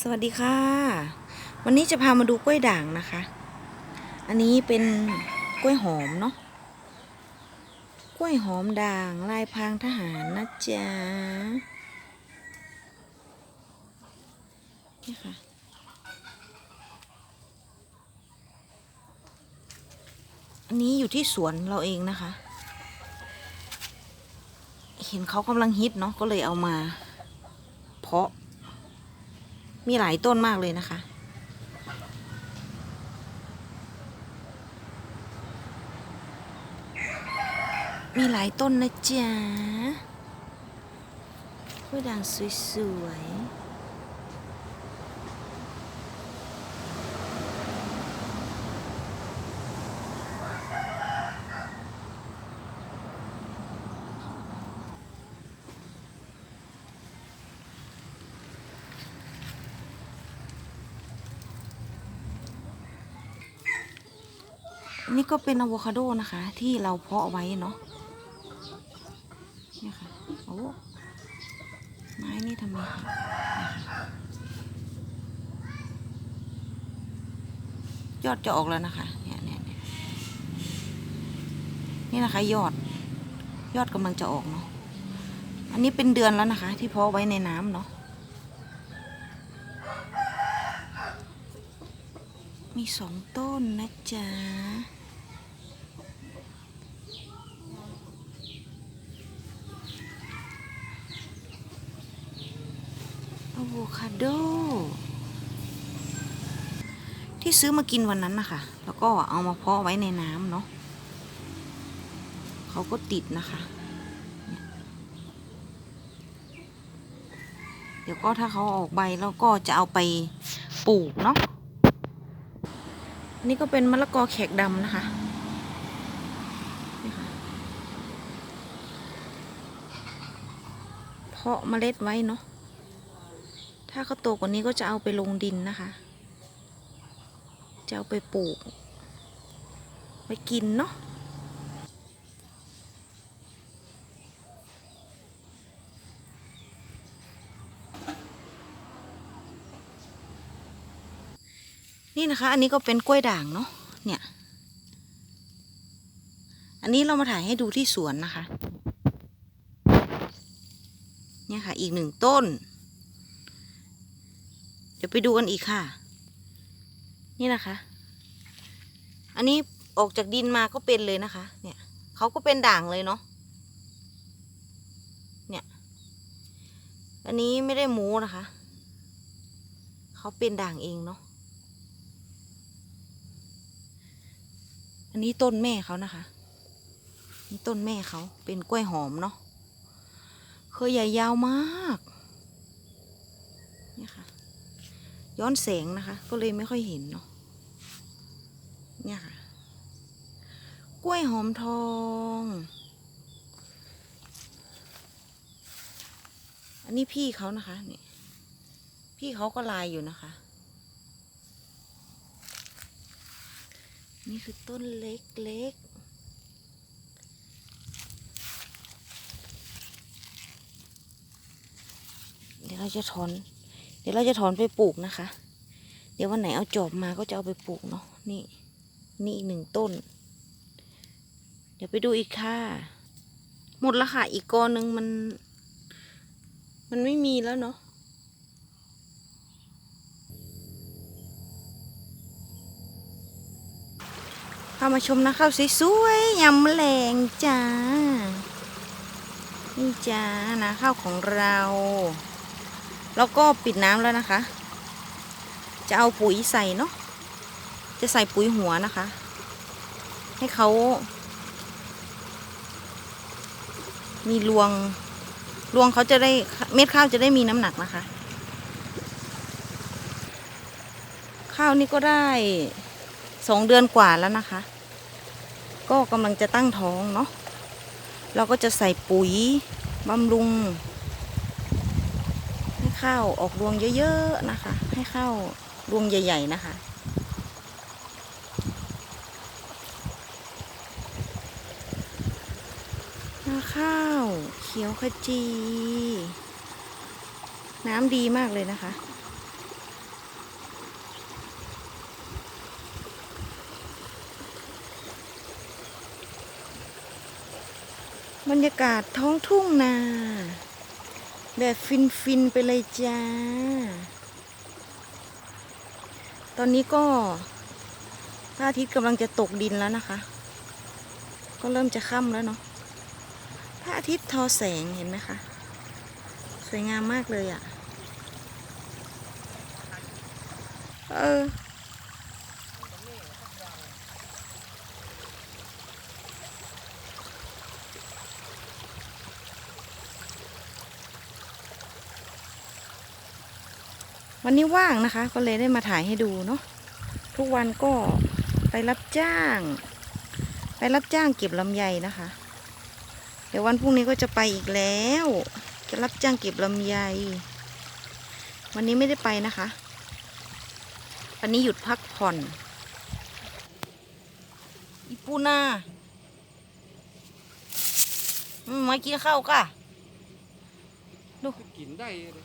สวัสดีค่ะ วันนี้จะพามาดูกล้วยด่างนะคะ อันนี้เป็นกล้วยหอมเนาะ กล้วยหอมด่างลายพรางทหารนะจ๊ะ นี่ค่ะ อันนี้อยู่ที่สวนเราเองนะคะ เห็นเขากำลังฮิตเนาะก็เลยเอามา เพาะ มีหลายต้นมากเลยนะคะ มีหลายต้นนะจ๊ะกล้วยด่างสวยๆ นี่ก็เป็นอะโวคาโดนะคะ ที่เราเพาะไว้เนาะนี่ค่ะโอ้ไม้นี่ทำไมยค่ะยอดจะออกแล้วนะคะเนี่ยเนี่ยเนี่ยนี่นะคะ ยอดยอดกำลังจะออกเนาะอันนี้เป็นเดือนแล้วนะคะ ที่เพาะไว้ในน้ำเนาะมีสองต้นนะจ๊ะ อะโว คาโด ที่ซื้อมากินวันนั้นนะคะ แล้วก็เอามาเพาะไว้ในน้ำเนาะเขาก็ติดนะคะ เดี๋ยวก็ถ้าเขาออกใบแล้วก็จะเอาไปปลูกเนาะนนี้ก็เป็นมะละกอแขกดำนะคะเพาะเมล็ดไว้เนาะ ถ้าเขาโตกว่านี้ก็จะเอาไปลงดินนะคะ จะเอาไปปลูกไว้กินเนาะนี่นะคะ อันนี้ก็เป็นกล้วยด่างเนาะ เนี่ย อันนี้เรามาถ่ายให้ดูที่สวนนะคะ เนี่ยค่ะ อีกหนึ่งต้น ดี๋ยวไปดูกันอีกค่ะ นี่นะคะ อันนี้ออกจากดินมาก็เป็นเลยนะคะ เนี่ยเขาก็เป็นด่างเลยเนาะเนี่ยอันนี้ไม่ได้หมูนะคะเขาเป็นด่างเองเนาะอันนี้ต้นแม่เขานะคะ นี่ต้นแม่เขาเป็นกล้วยหอมเนาะเคยใหญ่ยาวมาก เนี่ยค่ะ ย้อนแสงนะคะ ก็เลยไม่ค่อยเห็นเนาะเนี่ยค่ะ กล้วยหอมทอง อันนี้พี่เขานะคะนี่พี่เขาก็ลายอยู่นะคะ นี่คือต้นเล็กๆเดี๋ยวเราจะถอน เดี๋ยวเราจะถอนไปปลูกนะคะ เดี๋ยววันไหนเอาจอบมาก็จะเอาไปปลูกเนาะนี่นี่อีกหนึ่งต้น เดี๋ยวไปดูอีกค่ะ หมดละค่ะอีกกอหนึ่งมัน มันไม่มีแล้วเนาะพามาชมนะข้าวสวยๆยำแมลงจ้า นี่จ้านะข้าวของเรา แล้วก็ปิดน้ำแล้วนะคะ จะเอาปุ๋ยใส่เนาะจะใส่ปุ๋ยหัวนะคะ ให้เขามีรวงรวงเขาจะได้เม็ดข้าวจะได้มีน้ำหนักนะคะ ข้าวนี่ก็ได้สองเดือนกว่าแล้วนะคะ ก็กำลังจะตั้งท้องเนาะเราก็จะใส่ปุ๋ยบำรุง ข้าวออกรวงเยอะๆนะคะ ให้ข้าวรวงใหญ่ ๆ นะคะ นาข้าวเขียวขจี น้ำดีมากเลยนะคะบรรยากาศท้องทุ่งนา แบบฟินฟินๆไปเลยจ้า ตอนนี้ก็พระอาทิตย์กำลังจะตกดินแล้วนะคะ ก็เริ่มจะค่ำแล้วเนาะพระอาทิตย์ทอแสงเห็นไหมคะ สวยงามมากเลยอะ่ะ เออ วันนี้ว่างนะคะ ก็เลยได้มาถ่ายให้ดูเนาะทุกวันก็ไปรับจ้าง ไปรับจ้างเก็บลำไยนะคะ เดี๋ยววันพรุ่งนี้ก็จะไปอีกแล้ว จะรับจ้างเก็บลำไย วันนี้ไม่ได้ไปนะคะ วันนี้หยุดพักผ่อนอีปูนาอืมมากินข้าวก่ะกินได้เลย